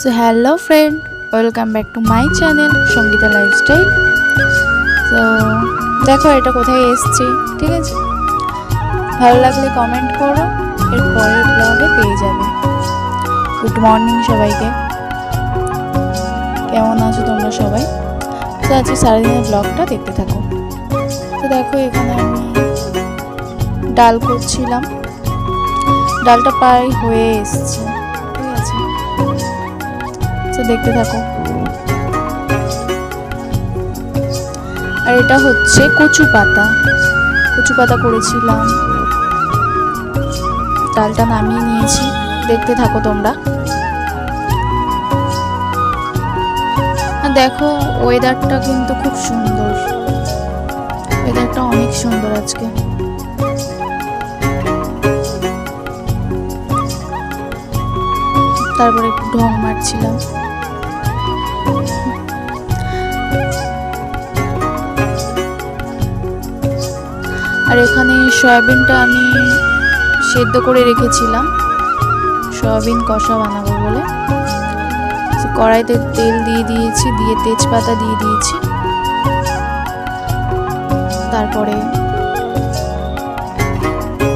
So hello friend welcome back to my channel Sangeeta lifestyle তো দেখো, এটা কোথায় এসছি, ঠিক আছে? ভালো লাগলে কমেন্ট করো, এর পরের ব্লগে পেয়ে যাবে। গুড মর্নিং সবাইকে। কেমন আছো তোমরা সবাই? তো আজকে সারাদিনের ব্লগটা দেখতে থাকো। তো দেখো, এখানে আমি ডাল করছিলাম। ডালটা প্রায় হয়ে এসছে। তো দেখতে থাকো। আর এটা হচ্ছে কচু পাতা। কচু পাতা করেছিলাম। ডালটা নামিয়ে নিয়েছি। দেখতে থাকো তোমরা। দেখো ওয়েদারটা কিন্তু খুব সুন্দর। ওয়েদারটা অনেক সুন্দর আজকে। তারপরে একটু ঢং মারছিলাম। আর এখানে সয়াবিনটা আমি সেদ্ধ করে রেখেছিলাম। সয়াবিন কষা বানাবো বলে। কড়াইতে তেল দিয়ে দিয়েছি, দিয়ে তেজপাতা দিয়ে দিয়েছি। তারপরে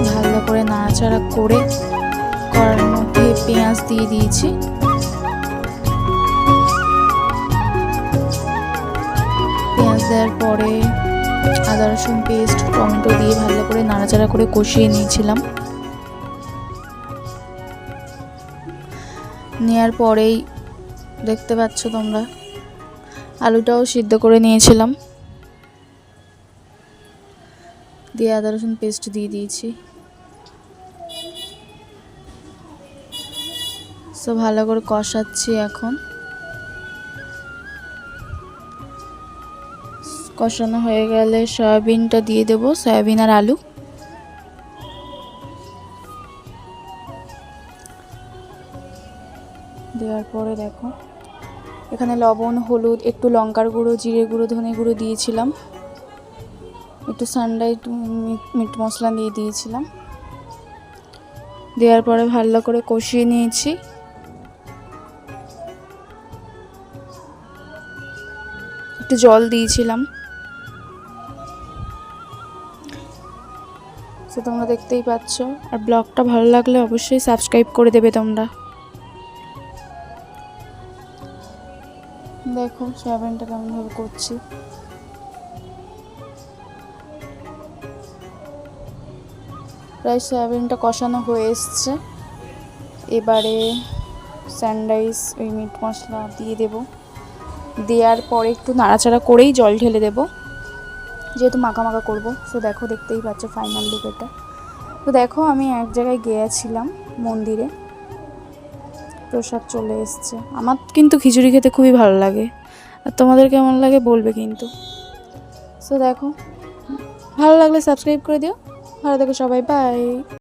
ভালো করে নাড়াচাড়া করে কড়ার মধ্যে পেঁয়াজ দিয়ে দিয়েছি। পেঁয়াজ দেওয়ার পরে আদা রসুন পেস্ট টমেটো দিয়ে ভালো করে নাড়াচাড়া করে কষিয়ে নিয়েছিলাম। নেওয়ার পরেই দেখতে পাচ্ছ তোমরা, আলুটাও সিদ্ধ করে নিয়েছিলাম। দিয়ে আদা রসুন পেস্ট দিয়ে দিয়েছি। সো ভালো করে কষাচ্ছি এখন। কষানো হয়ে গেলে সয়াবিনটা দিয়ে দেব, সয়াবিন আর আলু। দেওয়ার পরে দেখো, এখানে লবণ, হলুদ, একটু লঙ্কার গুঁড়ো, জিরে গুঁড়ো, ধনে গুঁড়ো দিয়েছিলাম। একটু সানডাইট মিট মশলা দিয়ে দিয়েছিলাম। দেওয়ার পরে ভালো করে কষিয়ে নিয়েছি। একটু জল দিয়েছিলাম। তো তোমরা দেখতেই পাচ্ছ। আর ব্লগটা ভালো লাগলে অবশ্যই সাবস্ক্রাইব করে দেবে তোমরা। দেখো, সয়াবিনটা কেমনভাবে করছি। প্রায় সয়াবিনটা কষানো হয়ে এসছে। এবারে স্যান্ডাইস ওই মিট মশলা দিয়ে দেব। দেওয়ার পরে একটু নাড়াচাড়া করেই জল ঢেলে দেব। যেহেতু মাখা মাখা করব সো দেখো দেখতেই পাচ্ছ ফাইনাল লুক এটা। তো দেখো আমি এক জায়গায় গিয়েছিলাম মন্দিরে, প্রসাদ চলে এসছে। আমার কিন্তু খিচুড়ি খেতে খুবই ভালো লাগে, আর তোমাদের কেমন লাগে বলবে কিন্তু। সো দেখো, ভালো লাগলে সাবস্ক্রাইব করে দিও। ভালো দেখো সবাই বাই